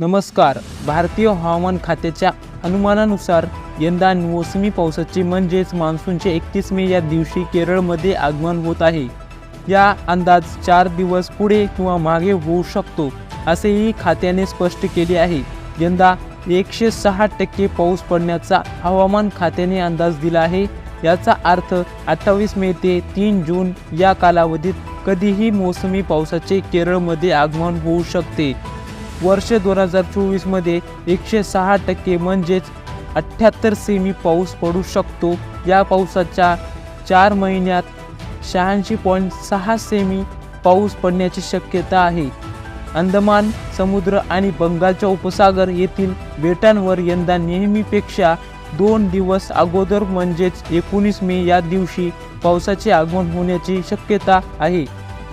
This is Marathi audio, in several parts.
नमस्कार. भारतीय हवामान खात्याच्या अनुमानानुसार यंदा मोसमी पावसाचे म्हणजेच मान्सूनचे एकतीस मे या दिवशी केरळमध्ये आगमन होत आहे. या अंदाज चार दिवस पुढे किंवा मागे होऊ शकतो असेही खात्याने स्पष्ट केले आहे. यंदा एकशे सहा टक्के पाऊस पडण्याचा हवामान खात्याने अंदाज दिला आहे. याचा अर्थ अठ्ठावीस मे ते तीन जून या कालावधीत कधीही मोसमी पावसाचे केरळमध्ये आगमन होऊ शकते. वर्ष दोन हजार चोवीसमध्ये एकशे सहा टक्के म्हणजेच अठ्ठ्याहत्तर सेमी पाऊस पडू शकतो. या पावसाच्या चार महिन्यात शहाऐंशी पॉईंट सहा सेमी पाऊस पडण्याची शक्यता आहे. अंदमान समुद्र आणि बंगालच्या उपसागर येथील बेटांवर यंदा नेहमीपेक्षा दोन दिवस अगोदर म्हणजेच एकोणीस मे या दिवशी पावसाचे आगमन होण्याची शक्यता आहे.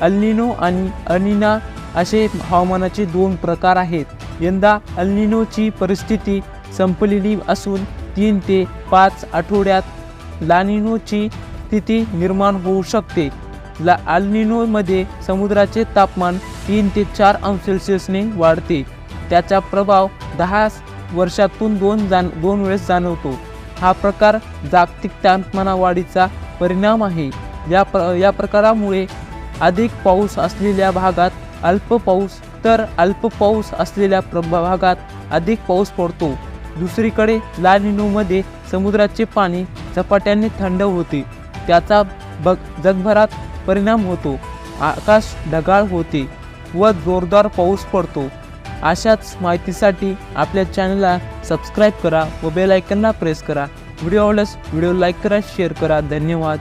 अल्निनो आणि अनिना असे हवामानाचे दोन प्रकार आहेत. यंदा अल्निनोची परिस्थिती संपलेली असून तीन ते पाच आठवड्यात लानिनोची स्थिती निर्माण होऊ शकते. ला अल्निनोमध्ये समुद्राचे तापमान तीन ते चार अंश सेल्सिअसने वाढते. त्याचा प्रभाव दहा वर्षातून दोन जाण दोन वेळेस जाणवतो. हा प्रकार जागतिक तापमानावाढीचा परिणाम आहे. या प्र या प्रकारामुळे अधिक पाऊस असलेल्या भागात अल्प पाऊस तर अल्प पाऊस असलेल्या प्रभागात अधिक पाऊस पडतो. दुसरीकडे लानिनोमध्ये समुद्राचे पाणी झपाट्याने थंड होते. त्याचा बग जगभरात परिणाम होतो. आकाश ढगाळ होते व जोरदार पाऊस पडतो. अशाच माहितीसाठी आपल्या चॅनलला सबस्क्राईब करा व बेल आयकनला प्रेस करा. व्हिडिओ आवडल्यास व्हिडिओ लाईक करा शेअर करा. धन्यवाद.